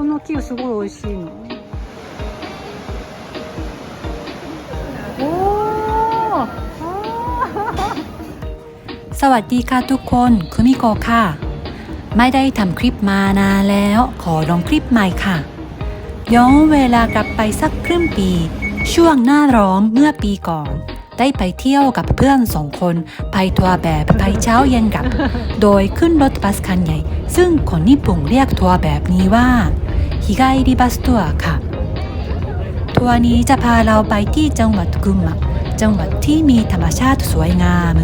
このキウすごい美味しいのおおあ สวัสดีค่ะทุกคนคุมิโกะค่ะ ไม่ได้ทำคลิปมานานแล้ว ขอลงคลิปใหม่ค่ะ ย้อนเวลากลับไปสักครึ่งปี ช่วงหน้าร้อนเมื่อปีก่อน ได้ไปเที่ยวกับเพื่อนสองคนไปทัวร์แบบไปเช้าเย็นกลับ โดยขึ้นรถบัสคันใหญ่ ซึ่งคนญี่ปุ่นเรียกทัวร์แบบนี้ว่า ฮิไกริบัสทัวร์ค่ะ ทัวร์นี้จะพาเราไปที่จังหวัดกุมมะ จังหวัดที่มีธรรมชาติสวยงาม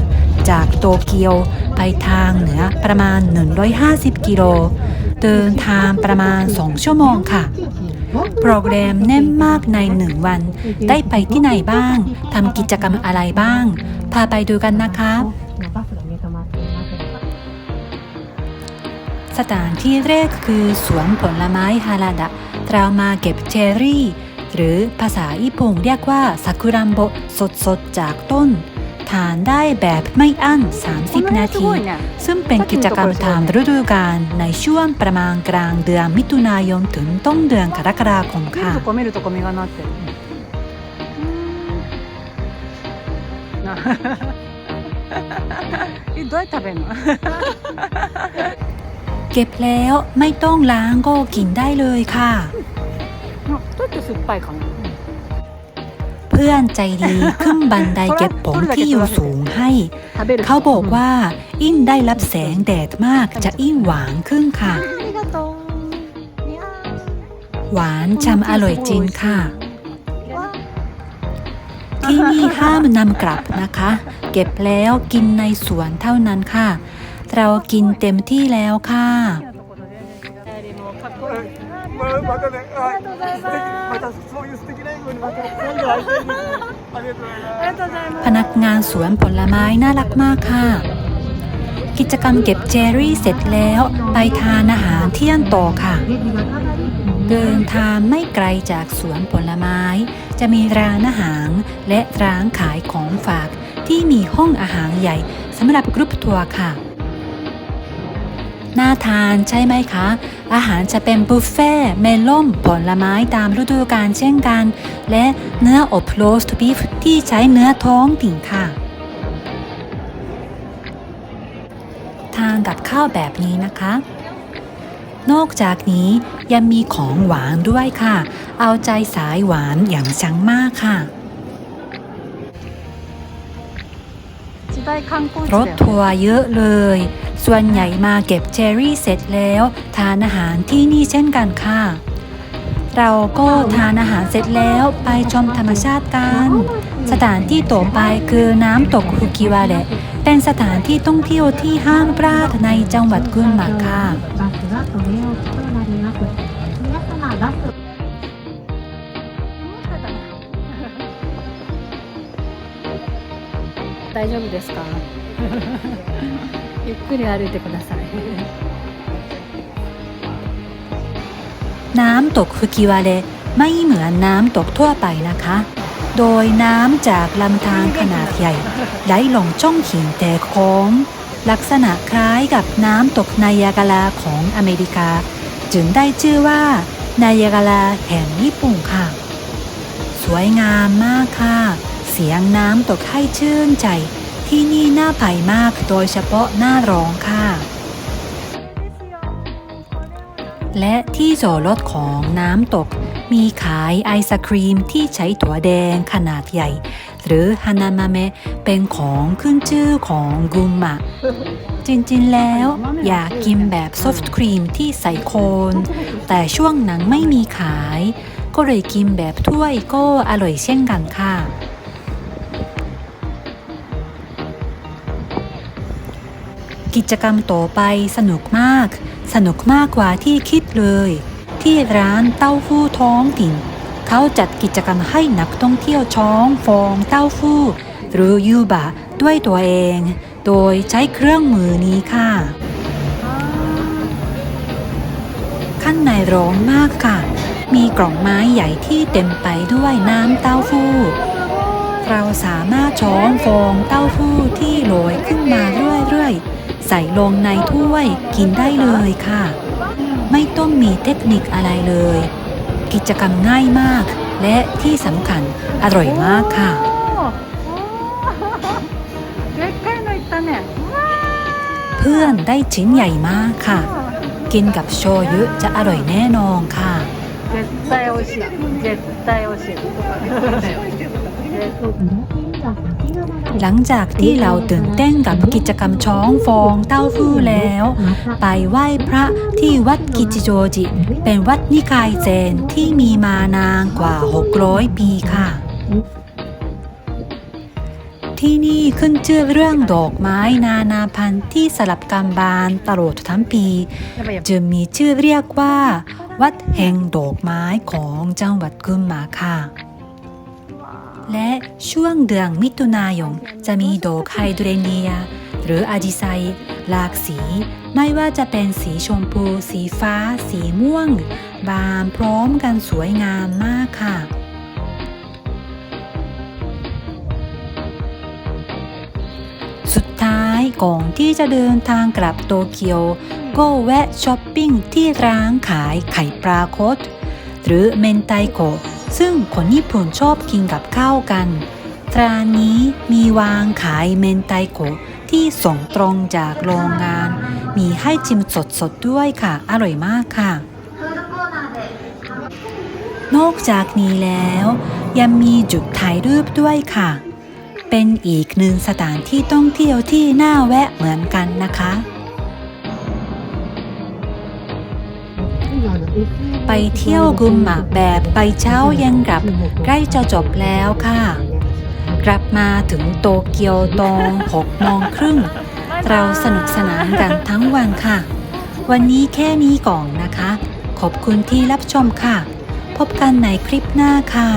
จากโตเกียวไปทางเหนือประมาณ 150 กิโล เดินทางประมาณ 2 ชั่วโมงค่ะ โปรแกรมแน่นมากในหนึ่งวัน ได้ไปที่ไหนบ้าง ทำกิจกรรมอะไรบ้าง พาไปดูกันนะคะ สถานที่แรกคือสวนผลไม้ฮาราดะ เรามาเก็บเชอร์รี่ หรือภาษาญี่ปุ่นเรียกว่าซากุรัมโบสดๆ จากต้น ทานได้แบบไม่อั้น 30 นา す ที ごいね ซึ่งเป็นกิจกรรมตามฤดูกาลในช่วงประมาณกลางเดือนมิถุนายนถึงต้นเดือนกรกฎาคม 見 ค่ะ るとこ見るとこ実がなってるなえどうやって食べるの เก็บแล้วไม่ต้องล้างก็กินได้เลยค่ะ เพื่อนใจดีขึ้นบันไดเก็บผงที่อยู่สูงให้ เขาบอกว่าอินได้รับแสงแดดมากจะอิ่งหวานขึ้นค่ะ หวานจำอร่อยจริงค่ะ ที่นี่ห้ามนำกลับนะคะ เก็บแล้วกินในสวนเท่านั้นค่ะ เรากินเต็มที่แล้วค่ะ พนักงานสวนผลไม้น่ารักมากค่ะ กิจกรรมเก็บเจอรี่เสร็จแล้วไปทานอาหารเที่ยงต่อค่ะ เดินทางไม่ไกลจากสวนผลไม้ จะมีร้านอาหารและร้านขายของฝากที่มีห้องอาหารใหญ่สำหรับกรุ๊ปทัวร์ค่ะ น่าทานใช่ไหมคะ อาหารจะเป็นบุฟเฟ่เมล่มผลไม้ตามฤดูกาลเช่นกัน และเนื้ออบโรสต์บีฟที่ใช้เนื้อท้องถิ่นค่ะ ทานกับข้าวแบบนี้นะคะ นอกจากนี้ยังมีของหวานด้วยค่ะ เอาใจสายหวานอย่างชังมากค่ะรถทัวร์เยอะเลย ส่วนใหญ่มาเก็บเจอรี่เสร็จแล้ว ทานอาหารที่นี่เช่นกันค่ะ เราก็ทานอาหารเสร็จแล้วไปชมธรรมชาติกัน สถานที่ต่อไปคือน้ำตกฟุกิวาเระเป็นสถานที่ท่องเที่ยวที่ห้ามพลาดในจังหวัดกุนมาค่ะ バスが止めようとなります。皆様バス大丈夫ですか ゆっくり歩いてください น้ำตกฟุกิวาเระไม่เหมือนน้ำตกทั่วไปนะคะ โดยน้ำจากลำธารขนาดใหญ่ไหลลงช่องหินแต่โค้ง ลักษณะคล้ายกับน้ำตกไนายาการาของอเมริกา จึงได้ชื่อว่าไนายาการาแห่งญี่ปุ่นค่ะ สวยงามมากค่ะ เสียงน้ำตกให้ชื่นใจ ที่นี่น่าไปมากโดยเฉพาะหน้าร้องค่ะ และที่จอดรถของน้ำตก มีขายไอศครีมที่ใช้ถั่วแดงขนาดใหญ่ หรือฮานามาเมะเป็นของขึ้นชื่อของกุมมะ จริงๆแล้วอยากกินแบบซอฟต์ครีมที่ใส่โคน แต่ช่วงนั้นไม่มีขาย ก็เลยกินแบบถ้วยก็อร่อยเช่นกันค่ะ กิจกรรมต่อไปสนุกมาก สนุกมากกว่าที่คิดเลย ที่ร้านเต้าหู้ท้องถิ่น เขาจัดกิจกรรมให้นักท่องเที่ยวช้องฟองเต้าหู้หรือยูบะด้วยตัวเอง โดยใช้เครื่องมือนี้ค่ะ ข้างในร้อนมากค่ะ มีกล่องไม้ใหญ่ที่เต็มไปด้วยน้ำเต้าหู้เราสามารถช้อนฟองเต้าหู้ที่โรยขึ้นมาเรื่อยๆ ใส่ลงในถ้วยกินได้เลยค่ะ ไม่ต้องมีเทคนิคอะไรเลย กิจกรรมง่ายมาก และที่สำคัญอร่อยมากค่ะ おーでっかいのいったねうわ เพื่อนได้ชิ้นใหญ่มากค่ะ กินกับโชยุจะอร่อยแน่นอนค่ะ ー絶対美味しい絶対美味しい หลังจากที่เราตื่นเต้นกับกิจกรรมช้องฟองเต้าฟู่แล้ว ไปไหว้พระที่วัดกิจิโจจิ เป็นวัดนิกายเจนที่มีมานานกว่า 600 ปีค่ะ ที่นี่ขึ้นชื่อเรื่องดอกไม้นานาพันธุ์ที่สลับกันบานตลอดทั้งปี จึงมีชื่อเรียกว่า วัดแห่งดอกไม้ของจังหวัดกุมมาค่ะ และช่วงเดือนมิถุนายนจะมีดอกไฮโดรเนีย หรืออาจิไซหลากสี ไม่ว่าจะเป็นสีชมพู สีฟ้า สีม่วง บานพร้อมกันสวยงามมากค่ะ สุดท้ายก่อนที่จะเดินทางกลับโตเกียว ก็แวะช้อปปิ้งที่ร้านขายไข่ปลาโคตหรือเมนไตโกะ ซึ่งคนญี่ปุ่นชอบกินกับข้าวกันร้านนี้มีวางขายเมนไตโกะที่ส่งตรงจากโรงงาน มีให้ชิมสดๆด้วยค่ะ อร่อยมากค่ะ นอกจากนี้แล้ว ยังมีจุดถ่ายรูปด้วยค่ะ เป็นอีกหนึ่งสถานที่ท่องเที่ยวที่น่าแวะเหมือนกันนะคะ ไปเที่ยวกุมหมากแบบไปเช้าเย็นกลับใกล้จะจบแล้วค่ะ กลับมาถึงโตเกียวตอน6โมงครึ่ง เราสนุกสนานกันทั้งวันค่ะ วันนี้แค่นี้ก่อนนะคะ ขอบคุณที่รับชมค่ะ พบกันในคลิปหน้าค่ะ